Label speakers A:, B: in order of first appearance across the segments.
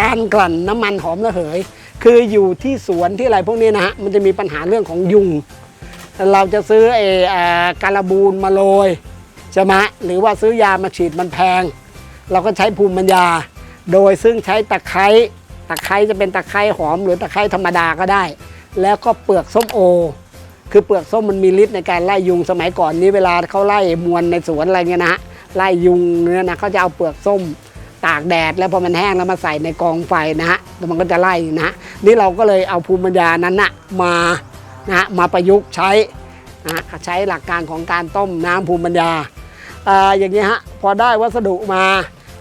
A: การกลั่นน้ำมันหอมระเหย คืออยู่ที่สวนที่อะไรพวกนี้นะฮะมันจะมีปัญหาเรื่องของยุง เราจะซื้อไอ้อ่าการบูนมาโรยใช่ไหมหรือว่าซื้อยามาฉีดมันแพง เราก็ใช้ภูมิปัญญา โดยซึ่งใช้ตะไคร้ตะไคร้จะเป็นตะไคร้หอมหรือตะไคร้ธรรมดาก็ได้ แล้วก็เปลือกส้มโอ คือเปลือกส้มมันมีฤทธิ์ในการไล่ยุงสมัยก่อนนี้เวลาเขาไล่มวลในสวนอะไรเงี้ยนะฮะไล่ยุงเนี่ยนะเขาจะเอาเปลือกส้ม ตากแดดแล้วพอมันแห้งแล้วมาใส่ในกองไฟนะฮะแล้วมันก็จะไล่นะฮะนี่เราก็เลยเอาภูมิปัญญานั้นนะมานะฮะมาประยุกต์ใช้นะฮะใช้หลักการของการต้มน้ำภูมิปัญญาอ่าอย่างนี้ฮะพอได้วัสดุมา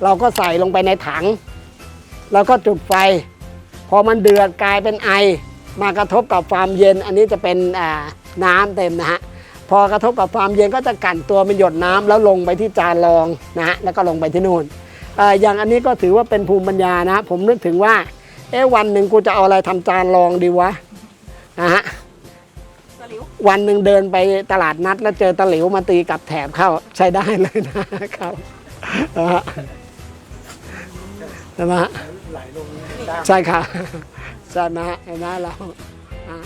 A: เราก็ใส่ลงไปในถัง แล้วก็จุดไฟ พอมันเดือดกลายเป็นไอ มากระทบกับความเย็น อันนี้จะเป็นอ่าน้ำเต็มนะฮะพอกระทบกับความเย็นก็จะกั่นตัวเป็นหยดน้ำแล้วลงไปที่จานรองนะฮะแล้วก็ลงไปที่นู่น อ่ออย่างอันนี้ก็ถือว่าเป็นภูมิปัญญานะ ผมนึกถึงว่า เอ๊ะวันหนึ่งกูจะเอาอะไรทำจานรองดีวะนะฮะ
B: สลิว
A: วันหนึ่งเดินไปตลาดนัด แล้วเจอตะหลิวมาตีกับแถบเข้าใช้ได้เลยนะครับนะฮะใช่ไหมฮะใช่ค่ะใช่ไหมฮะเห็นไหมเราอะ